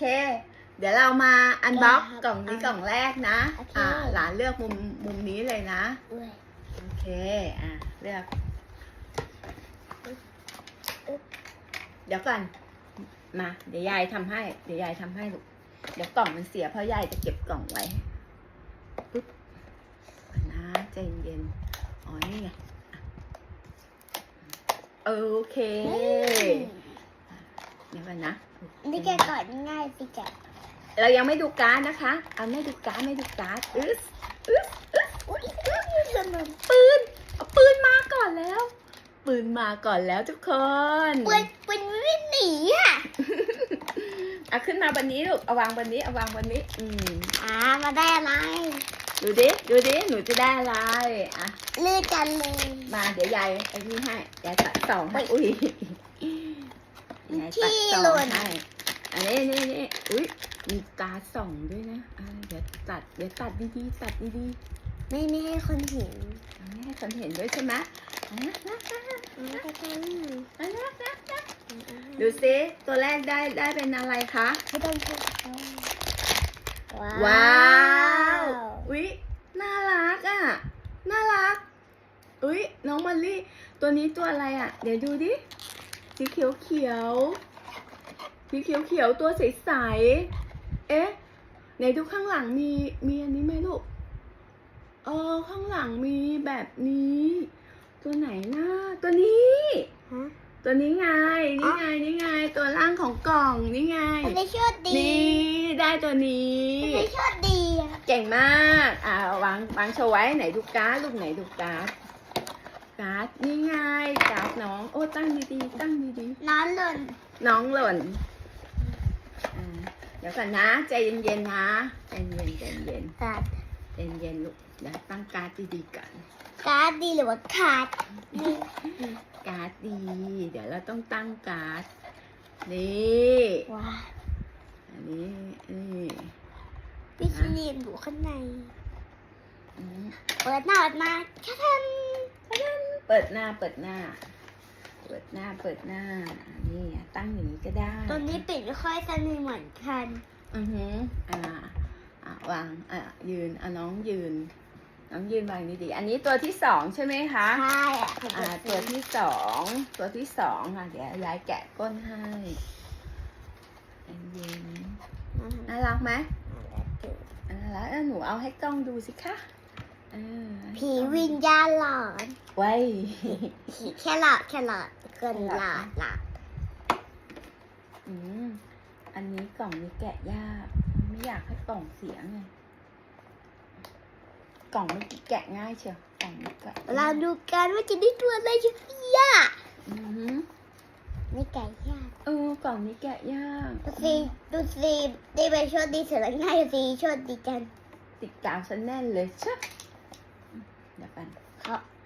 เค เดี๋ยวเรามาอันบ็อกได้ครับกล่องนี้อะกล่องแรกนะโอเคอ่า หลานเลือกมุมมุมนี้เลยนะด้วยโอเค อะเลือก เดี๋ยวก่อน มา เดี๋ยวยายทำให้ เดี๋ยวยายทำให้ลูก เดี๋ยวกล่องมันเสียเพราะยายจะเก็บกล่องไว้ปุ๊บก่อนนะใจเย็นๆอ๋อ นี่ไงอะโอเค เดี๋ยวก่อนนะ นี่แกะก่อนง่ายสิแกะเรายังไม่ดูการ์ดนะคะ เอาไม่ดูการ์ดไม่ดูการ์ดอึ๊สอึ๊สอึ๊สอุ้ยก็มีขนมปืนเอาปืนมาก่อนแล้ว ปืนมาก่อนแล้วทุกคนปืนปืนไม่หนีอะเอาขึ้นมาบนนี้ลูกเอาวางบนนี้เอาวางบนนี้ อืมอ่ามาได้อะไร ดูดิดูดิหนูจะได้อะไรอะเลือกกันเลยมาเดี๋ยวยายไอ้นี่ให้ยายตัดสองให้อุ้ย ยายตัดสองให้อันนี้นี่นี่อุ้ยมีการ์ดส่องด้วยนะอ่าเดี๋ยวตัดเดี๋ยวตัดดีๆตัดดีๆไม่ไม่ให้คนเห็นอันนี้ให้คนเห็นด้วยใช่ไหมอะนะนะนะอ่าก็ต้องอะนะนะนะดูซิตัวแรกได้ได้เป็นอะไรคะ ไม่ต้องพูดก็ว้าวว้าวอุ๊ยน่ารักอะ น่ารัก อุ๊ยน้องมอลลี่ ตัวนี้ตัวอะไรอะ เดี๋ยวดูดิ สีเขียวเขียวๆสีเขียวเขียวๆตัวใสๆเอ๊ะไหนดูข้างหลังมีมีอันนี้ไหมลูกเออข้างหลังมีแบบนี้ ตัวไหนนะตัวนี้ฮะตัวนี้ไง นี่ไง นี่ไง ตัวล่างของกล่องนี่ไงมันไม่ชดดีนี่ได้ตัวนี้มันไม่ชดดีอะเก่งมาก อ่าวางวางโชว์ไว้ไหนดูการ์ดลูกไหนดูการ์ด การ์ดนี่ไงการ์ดน้อง โอ้ตั้งดีๆตั้งดีน้องหล่นๆน้องหล่นอ่าเดี๋ยวก่อนนะใจเย็นๆนะใจเย็นใจเย็นการ์ดใจเย็นลูกเดี๋ยวตั้งการ์ดดีๆก่อนการ์ดดีหรือว่าขาดนี่การ์ดดีเดี๋ยวเราต้องตั้งการ์ดนี่ว้าวอันนี้นี่พี่ชิลีนอยู่ข้างใน อืม เปิดหน้าออกมาแค่ทัน เปิดหน้าเปิดหน้า เปิดหน้าเปิดหน้า นี่อะตั้งอย่างนี้ก็ได้ตัวนี้ปิดไม่ค่อยสนิทเหมือนกันอือหืออ่าอ่าวางอะยืนอะน้องยืน น้องยืนวางดีๆอันนี้ตัวที่สองใช่ไหมคะใช่อะอ่าตัวที่สองตัวที่สองค่ะเดี๋ยวยายแกะก้นให้เย็นๆน่ารักไหมน่ารักแล้วหนูเอาให้กล้องดูสิคะเออผีวิญญาณหลอน ไว้ แค่หลอดแค่หลอดเกินหลอดหลอดอืม อันนี้กล่องนี้แกะยาก ไม่อยากให้กล่องเสียไง กล่องเมื่อกี้แกะง่ายเชียว กล่องนี้แกะเราดูกันว่าจะได้ตัวอะไรชุดยากอือหือไม่ไก่ยากเออกล่องนี้แกะยากดูสิดูสิได้ไปโชดดีเสร็จแล้วง่ายสิโชดดีกันติดกาวฉันแน่นเลยชะเดี๋ยวกันเขา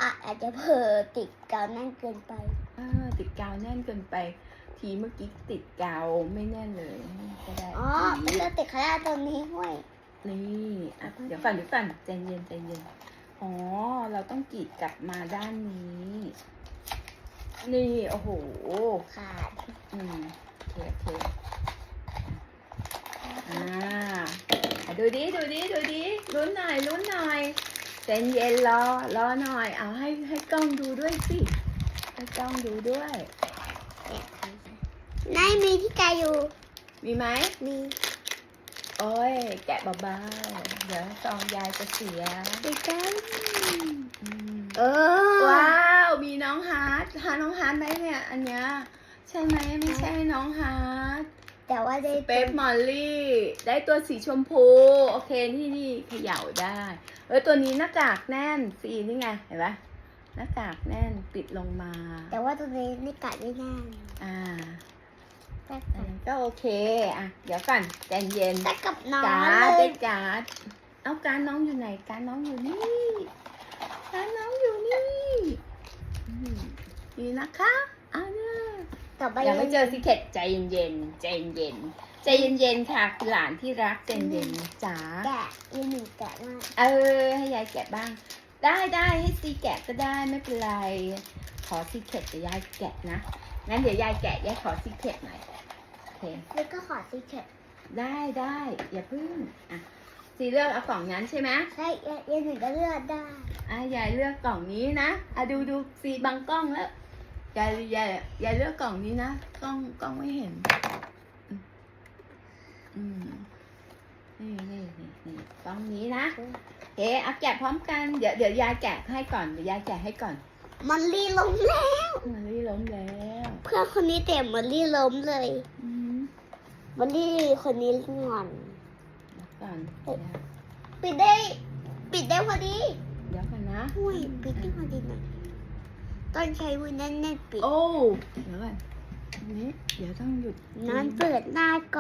อะอาจจะเผลอติดกาวนั่นเกินไปอ่าติดกาวแน่นเกินไป ทีเมื่อกี้ติดกาวไม่แน่นเลยก็ได้อ๋อมันจะติดขนาดตรงนี้ห้วยนี่อะเดี๋ยวก่อนเดี๋ยวก่อนใจเย็นใจเย็นอ๋อเราต้องกรีดกลับมาด้านนี้ นี่โอ้โหขาดอืมโอเคโอเคอ่าอะดูดิดูดิดูดิลุ้นหน่อยลุ้นหน่อย ใจเย็นรอรอหน่อย เอาให้ให้กล้องดูด้วยสิ ให้กล้องดูด้วย นายมีที่ไกลอยู่ มีไหม มี โอ้ย แกะเบาๆ เดี๋ยวซองยายจะเสียติดกันอืมเออ ว้าว มีน้องฮาร์ดหาน้องฮาร์ดไหมเนี่ย อันเนี้ย ใช่ไหมไม่ใช่น้องฮาร์ด แต่ว่าได้เป๊ปมอลลี่ ได้ตัวสีชมพู โอเค นี่นี่เขย่าได้ เออตัวนี้หน้ากากแน่นสีนี่ไง เห็นปะหน้ากากแน่นปิดลงมา แต่ว่าตัวนี้ไม่กัดไม่ง่ายอ่าแต่อันนั้นก็โอเค อะ เดี๋ยวก่อนใจเย็นแต่กับน้องการ์ดเลได้ยการ์ดเอาการ์ดน้องอยู่ไหน การ์ดน้องอยู่นี่ การ์ดน้องอยู่นี่อืมนี่นะคะเอาเนี่ย ต่อไปยังไม่เจอสิเข็ดใจเย็นๆใจเย็นๆใจเย็นๆค่ะคือหลานที่รักใจเย็นๆจ๋าแกะอีหนึ่งแกะมากเออ ให้ยายแกะบ้าง ได้ได้ให้ซีแกะก็ได้ไม่เป็นไร ขอซีเข็ดแต่ยายแกะนะงั้นเดี๋ยวยายแกะยายขอซีเข็ดหน่อยโอเคแล้วก็ขอซีเค็ตได้ได้อย่าพึ่งอะซีเลือกเอากล่องนั้นใช่ไหมใช่ยายยายหนึ่งก็เลือกได้อะยายเลือกกล่องนี้นะอะดูดูซีบังกล้องแล้ว ยายยายยายเลือกกล่องนี้นะกล้องกล้องไม่เห็นอืมอืมนี่นี่นี่นี่กล้องนี้นะเอ๊ะเอาแกะพร้อมกันเดี๋ยวเดี๋ยวยายแกะให้ก่อนเดี๋ยวยายแกะให้ก่อนมันลี่ล้มแล้ว มันไม่ล้มแล้ว เพื่อนคนนี้เต็มมันลี่ล้มเลยอืมมันลี่คนนี้งอนเดี๋ยวก่อนเอ๊ะเดี๋ยวปิดได้ ปิดได้พอดี เดี๋ยวก่อนนะอุ้ยปิดได้พอดีนะ ต้องใช้มือแน่นๆปิดโอ้ เดี๋ยวก่อนอันนี้เดี๋ยวต้องหยุดนั้นเปิดหน้าก่อน